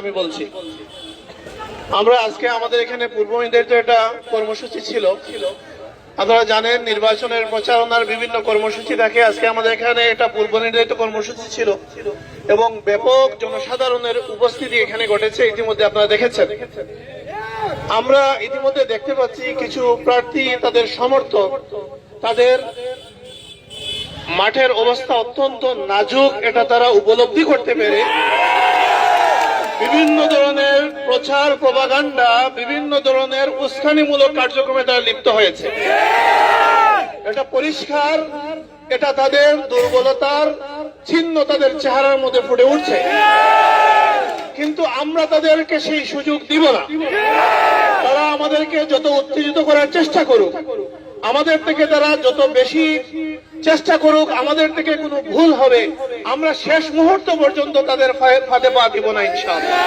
আমি বলছি। আমরা আজকে আমাদের এখানে পূর্ব নির্ধারিত একটা কর্মসূচি ছিল, আপনারা জানেন নির্বাচনের প্রচারণার বিভিন্ন কর্মসূচি থাকে আজকে আমাদের এখানে একটা পূর্ব নির্ধারিত কর্মসূচি ছিল এবং ব্যাপক জনসাধারণের উপস্থিতি এখানে ঘটেছে ইতিমধ্যে আপনারা দেখেছেন। আমরা ইতিমধ্যে দেখতে পাচ্ছি কিছু প্রার্থী তাদের সমর্থক, তাদের মাঠের অবস্থা অত্যন্ত নাজুক, এটা তারা উপলব্ধি করতে পেরে বিভিন্ন ধরনের প্রচার প্রভাগান্ডা বিভিন্ন ধরনের উস্কানিমূলক কার্যক্রমে তারা লিপ্ত হয়েছে। এটা পরিষ্কার, এটা তাদের দুর্বলতার চিহ্ন তাদের চেহারার মধ্যে ফুটে উঠছে। কিন্তু আমরা তাদেরকে সেই সুযোগ দিব না। তারা আমাদেরকে যত উত্তেজিত করার চেষ্টা করুক আমাদের থেকে তারা যত বেশি চেষ্টা করুক, আমাদের থেকে কোনো ভুল হবে। আমরা শেষ মুহূর্ত পর্যন্ত তাদের ফাঁদে পা দিব না, ইনশাআল্লাহ।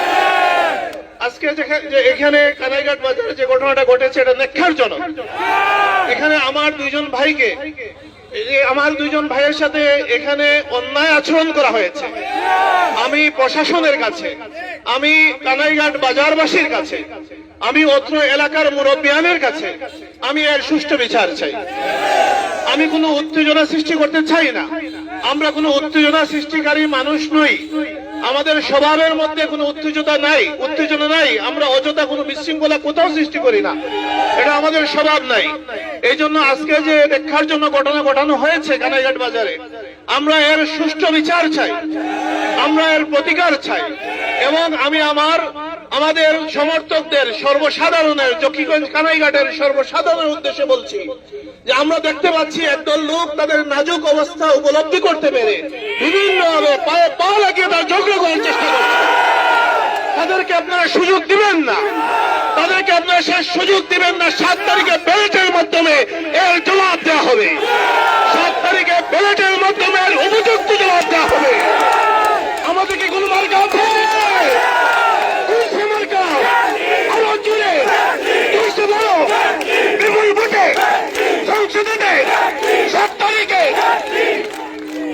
আজকে যে এখানে কানাইঘাট বাজারে যে ঘটনাটা ঘটেছে, এটা নেক্ষারজনক এখানে আমার দুইজন ভাইকে আমার দুইজন ভাইয়ের সাথে এখানে অন্যায় আচরণ করা হয়েছে। আমি প্রশাসনের কাছে, আমি কানাইঘাট বাজারবাসীর কাছে, আমি অত্র এলাকার মুরব্বিয়ানের কাছে, আমি এর সুষ্ঠু বিচার চাই। আমি কোনো উত্তেজনা সৃষ্টি করতে চাই না। আমরা কোনো উত্তেজনা সৃষ্টিকারী মানুষ নই। আমাদের স্বভাবের মধ্যে কোনো উত্তেজনা নাই উত্তেজনা নাই। আমরা অযথা কোনো বিশৃঙ্খলা কোথাও সৃষ্টি করি না। এটা আমাদের স্বভাব নাই। এই জন্য আজকে যে রেখার জন্য ঘটনা ঘটানো হয়েছে কানাইঘাট বাজারে আমরা এর সুষ্ঠু বিচার চাই। আমরা এর প্রতিকার চাই। এবং আমি আমার, আমাদের সমর্থকদের সর্বসাধারণের জকিগঞ্জ কানাইঘাটের সর্বসাধারণের উদ্দেশ্যে বলছি যে আমরা দেখতে পাচ্ছি একদল লোক তাদের নাজুক অবস্থা উপলব্ধি করতে পেরে বিভিন্নভাবে পায়ে পা লাগিয়ে তার ঝগড়া করার চেষ্টা করছে। তাদেরকে আপনারা সুযোগ দিবেন না। তাদেরকে আপনারা শেষ সুযোগ দিবেন না। সাত তারিখে ব্যালটের মাধ্যমে এর জবাব দেওয়া হবে।